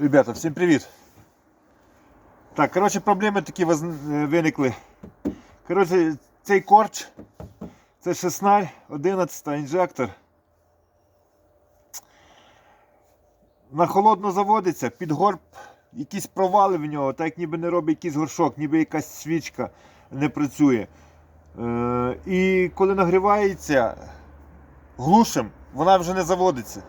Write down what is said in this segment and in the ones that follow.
Ребята, всім привіт. Так, коротше, проблеми такі виникли. Коротше, цей корч, це 16, 11 інжектор. На холодно заводиться, під горб якісь провали в нього, так як ніби не робить якийсь горшок, ніби якась свічка не працює. Е, і коли нагрівається глушем, вона вже не заводиться.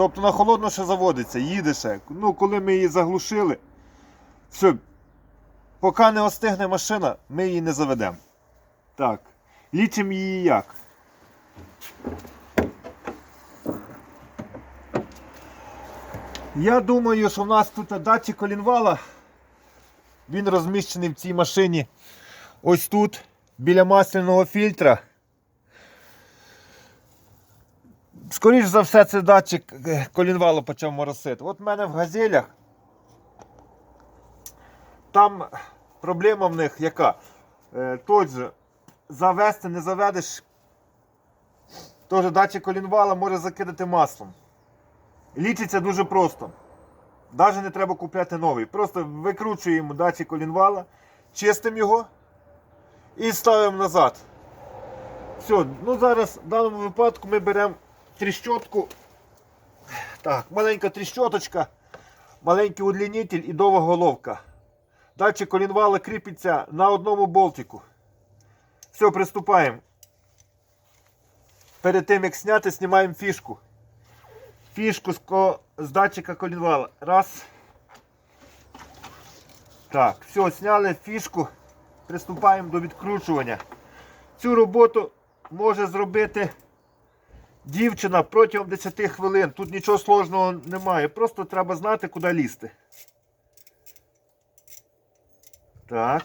Тобто на холодно ще заводиться, їде ще. Ну, коли ми її заглушили, все, поки не остигне машина, ми її не заведемо. Так, лічимо її як. Я думаю, що в нас тут датчик колінвала. Він розміщений в цій машині. Ось тут, біля масляного фільтра. Скоріше за все, це датчик е, колінвалу почав моросити. От в мене в газелях. Там проблема в них яка? Е, же завести не заведеш. Тож датчик колінвала може закидати маслом. Лічиться дуже просто. Навіть не треба купляти новий. Просто викручуємо датчик колінвала, чистимо його і ставимо назад. Все, ну зараз в даному випадку ми беремо тріщотку. Так, маленька тріщоточка, маленький удлінитель і довга головка. Датчик колінвала кріпиться на одному болтику. Все, приступаємо. Перед тим як зняти, знімаємо фішку. Фішку з, датчика колінвала. Раз. Так, все, зняли фішку. Приступаємо до відкручування. Цю роботу може зробити дівчина протягом 10 хвилин. Тут нічого сложного немає. Просто треба знати, куди лізти. Так.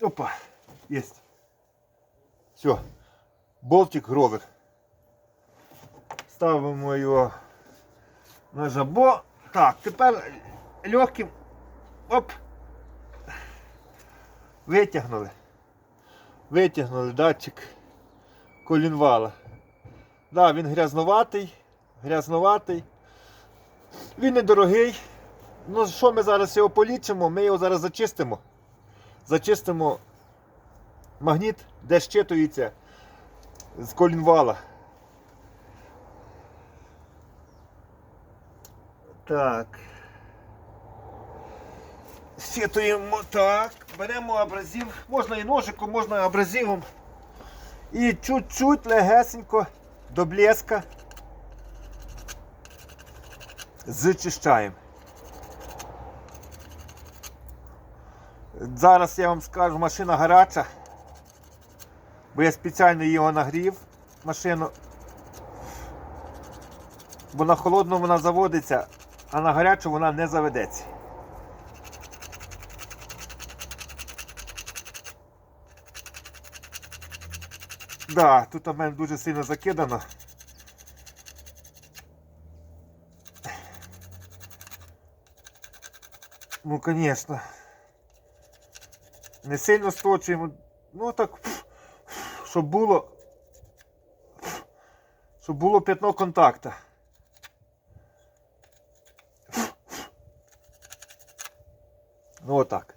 Опа, есть. Все. Болтик гровик. Ставимо його на жабо. Так, тепер легким. Оп. Витягнули. Витягнули датчик колінвала. Да, він грязноватий, грязноватий. Він недорогий. Ну що ми зараз його полічимо? Ми його зараз зачистимо. Зачистимо магніт, де щитується з колінвала. Так. Щитуємо так. Беремо абразив. Можна і ножиком, можна абразивом. І чуть-чуть легесенько до блеска зачищаємо. Зараз я вам скажу, машина гаряча, бо я спеціально його нагрів машину. Бо на холодну вона заводиться, а на гарячу вона не заведеться. Да, тут у мене дуже сильно закидано. Ну, звісно. Не сильно сточуємо. Ну так, щоб було. Щоб було п'ятно контакта. Ну отак.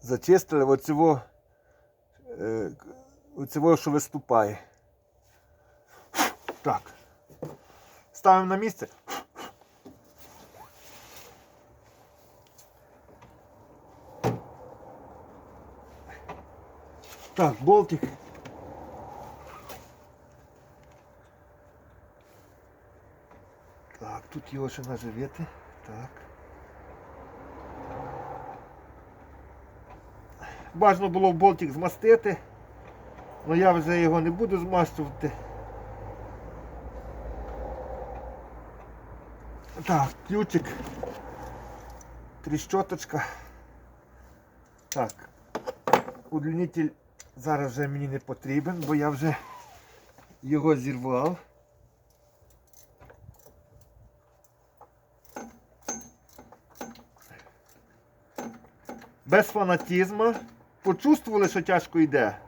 Зачистили оцього, е, оцього, що виступає. Так. Ставимо на місце. Так, болтик. Так, тут його ще наживити. Так. Бажано було болтик змастити, але я вже його не буду змащувати. Так, ключик, тріщоточка. Так, удлінитель зараз вже мені не потрібен, бо я вже його зірвав. Без фанатізму. Почувствували, що тяжко йде.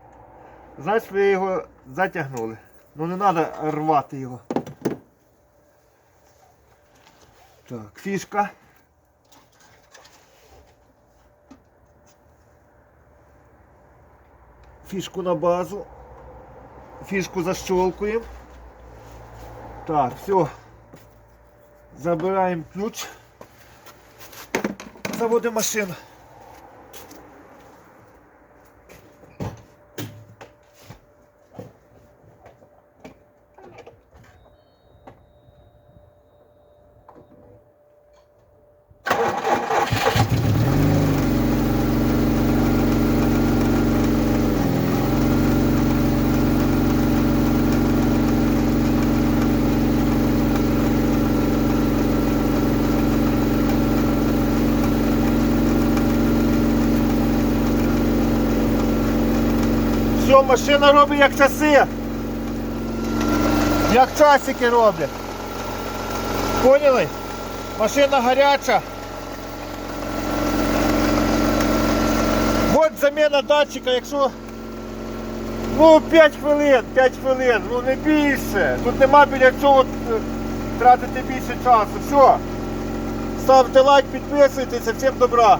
Значить ви його затягнули. Ну не треба рвати його. Так, фішка. Фішку на базу. Фішку защелкуємо. Так, все. Забираємо ключ. Заводимо машину. Машина робить як часи. Як часики роблять. Поняли? Машина гаряча. От заміна датчика, якщо ну 5 хвилин, 5 хвилин, ну не більше. Тут нема біля чого е, тратити більше часу. Все. Ставте лайк, підписуйтесь, всім добра.